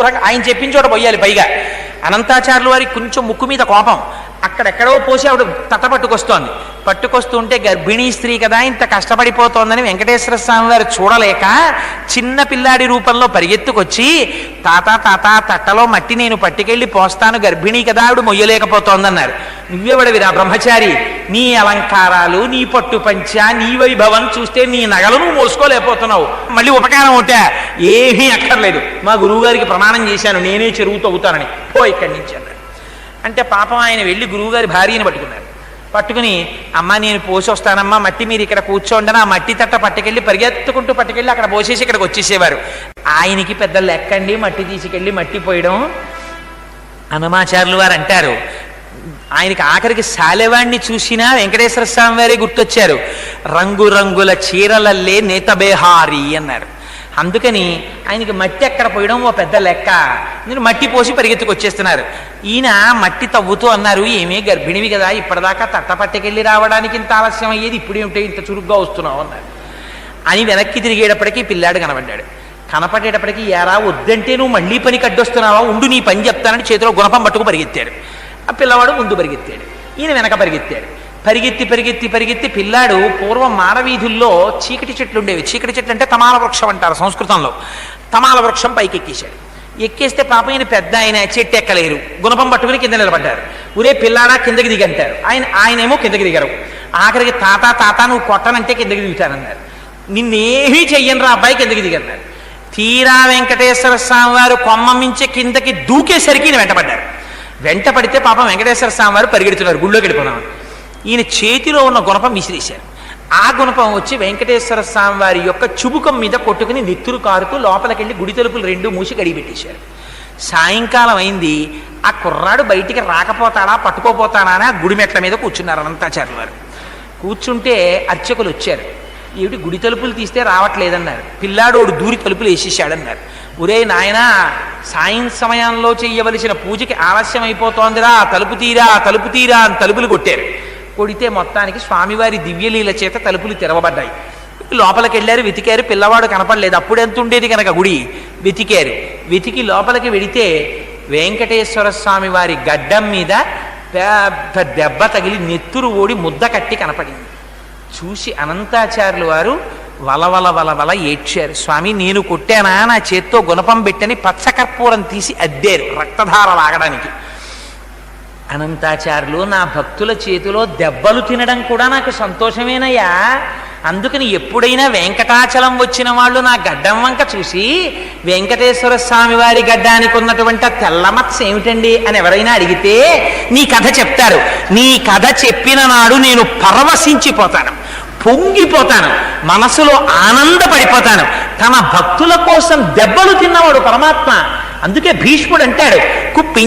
దూరంగా ఆయన చెప్పిన చోట పోయాలి పైగా. అనంతాచార్యుల వారికి కొంచెం ముక్కు మీద కోపం. అక్కడెక్కడో పోసి ఆవిడ తట పట్టుకొస్తోంది. పట్టుకొస్తుంటే గర్భిణీ స్త్రీ కదా ఇంత కష్టపడిపోతోందని వెంకటేశ్వర స్వామి వారు చూడలేక చిన్న పిల్లాడి రూపంలో పరిగెత్తుకొచ్చి తాత తాత తట్టలో మట్టి నేను పట్టుకెళ్ళి పోస్తాను గర్భిణీ కదా ఆవిడ మొయ్యలేకపోతోందన్నారు. నువ్వెవడవిరా బ్రహ్మచారి? నీ అలంకారాలు నీ పట్టు పంచ నీ వైభవం చూస్తే నీ నగలు నువ్వు మోసుకోలేకపోతున్నావు. మళ్ళీ ఉపకారం ఉంటే ఏమీ అక్కర్లేదు. మా గురువుగారికి ప్రమాణం చేశాను నేనే చెరువు తవ్వుతానని పో ఇక్కడి నుంచి అన్నాడు. అంటే పాపం ఆయన వెళ్ళి గురువుగారి భార్యని పట్టుకున్నారు పట్టుకుని అమ్మ నేను పోసి వస్తానమ్మా మట్టి మీరు ఇక్కడ కూర్చోండి ఆ మట్టి తట్ట పట్టుకెళ్ళి పరిగెత్తుకుంటూ పట్టుకెళ్ళి అక్కడ పోసేసి ఇక్కడికి వచ్చేసేవారు. ఆయనకి పెద్ద లెక్కండి మట్టి తీసుకెళ్ళి మట్టి పోయడం అనమాచారులు వారు అంటారు. ఆయనకి ఆఖరికి శాలెవాణ్ణి చూసినా వెంకటేశ్వర స్వామి వారే గుర్తొచ్చారు. రంగురంగుల చీరలల్లే నేతబేహారి అన్నారు. అందుకని ఆయనకి మట్టి ఎక్కడ పోయడం ఓ పెద్ద లెక్క. నేను మట్టి పోసి పరిగెత్తుకు వచ్చేస్తున్నారు ఈయన మట్టి తవ్వుతూ అన్నారు ఏమీ గర్భిణివి కదా ఇప్పటిదాకా తట్టపట్టకెళ్ళి రావడానికి ఇంత ఆలస్యం అయ్యేది ఇప్పుడేమిటో ఇంత చురుగ్గా వస్తున్నావు అన్నారు. అని వెనక్కి తిరిగేటప్పటికీ పిల్లాడు కనబడ్డాడు. కనపడేటప్పటికీ ఎరా వద్దంటే నువ్వు మళ్ళీ పని కడ్డొస్తున్నావా? ఉండు నీ పని చెప్తానని చేతిలో గుణపం పట్టుకు పరిగెత్తాడు ఆ పిల్లవాడు ముందు పరిగెత్తాడు. ఈయన వెనక పరిగెత్తాడు. పరిగెత్తి పరిగెత్తి పరిగెత్తి పిల్లాడు పూర్వం మారవీధుల్లో చీకటి చెట్లు ఉండేవి. చీకటి చెట్లు అంటే తమాల వృక్షం అంటారు సంస్కృతంలో. తమాల వృక్షం పైకి ఎక్కేశాడు ఎక్కేస్తే పాప ఈయన పెద్ద ఆయన చెట్టు ఎక్కలేరు. గుణపం పట్టుకుని కింద నిలబడ్డారు. ఊరే పిల్లాడా కిందకి దిగంటారు ఆయన ఆయనేమో కిందకి దిగరు. ఆఖరికి తాత తాత నువ్వు కొట్టనంటే కిందకి దిగుతానన్నారు నిన్నేమీ చెయ్యను రా అబ్బాయి కిందకి దిగన్నారు తీరా వెంకటేశ్వర స్వామి వారు కొమ్మ మించి కిందకి దూకేసరికి ఈయన వెంటపడ్డారు వెంట పడితే పాపం వెంకటేశ్వర స్వామి వారు పరిగెడుతున్నారు గుళ్ళోకి వెళ్ళిపోదామని ఈయన చేతిలో ఉన్న గుణపం విసిరేశారు. ఆ గుణపం వచ్చి వెంకటేశ్వర స్వామి వారి యొక్క చుబుకం మీద కొట్టుకుని నెత్తురు కారుతూ లోపలికెళ్ళి గుడి తలుపులు రెండు మూసి గడిపెట్టేశారు సాయంకాలం అయింది ఆ కుర్రాడు బయటికి రాకపోతాడా పట్టుకోపోతాడా అని ఆ గుడి మెట్ల మీద కూర్చున్నారు అనంతాచార్యులు వారు. కూర్చుంటే అర్చకులు వచ్చారు. ఏమిటి గుడి తలుపులు తీస్తే రావట్లేదన్నారు. పిల్లాడోడు దూరి తలుపులు వేసేసాడన్నారు ఒరే నాయనా సాయం సమయంలో చేయవలసిన పూజకి ఆలస్యం అయిపోతోందిరా తలుపు తీరా తలుపు తీరా అని తలుపులు కొట్టారు. కొడితే మొత్తానికి స్వామివారి దివ్యలీల చేత తలుపులు తెరవబడ్డాయి. లోపలికి వెళ్ళారు వెతికారు పిల్లవాడు కనపడలేదు. అప్పుడు ఎంత ఉండేది కనుక గుడి? వెతికారు. వెతికి లోపలికి వెడితే వెంకటేశ్వర స్వామి వారి గడ్డం మీద పెద్ద దెబ్బ తగిలి నెత్తురు ఓడి ముద్ద కట్టి కనపడింది. చూసి అనంతాచార్యులు వారు వలవల వలవల ఏడ్చారు. స్వామి నేను కొట్టానా? నా చేత్తో గుణపం పెట్టని పచ్చకర్పూరం తీసి అద్దారు రక్తధార లాగడానికి. అనంతాచారులు నా భక్తుల చేతిలో దెబ్బలు తినడం కూడా నాకు సంతోషమేనయ్యా. అందుకని ఎప్పుడైనా వెంకటాచలం వచ్చిన వాళ్ళు నా గడ్డం వంక చూసి వెంకటేశ్వర స్వామి వారి గడ్డానికి ఉన్నటువంటి తెల్లమత్స ఏమిటండి? అని ఎవరైనా అడిగితే నీ కథ చెప్తారు. నీ కథ చెప్పిన నాడు నేను పరవశించిపోతాను. పొంగిపోతాను. మనసులో ఆనందపడిపోతాను. తన భక్తుల కోసం దెబ్బలు తిన్నవాడు పరమాత్మ. అందుకే భీష్ముడు అంటాడు కుప్పి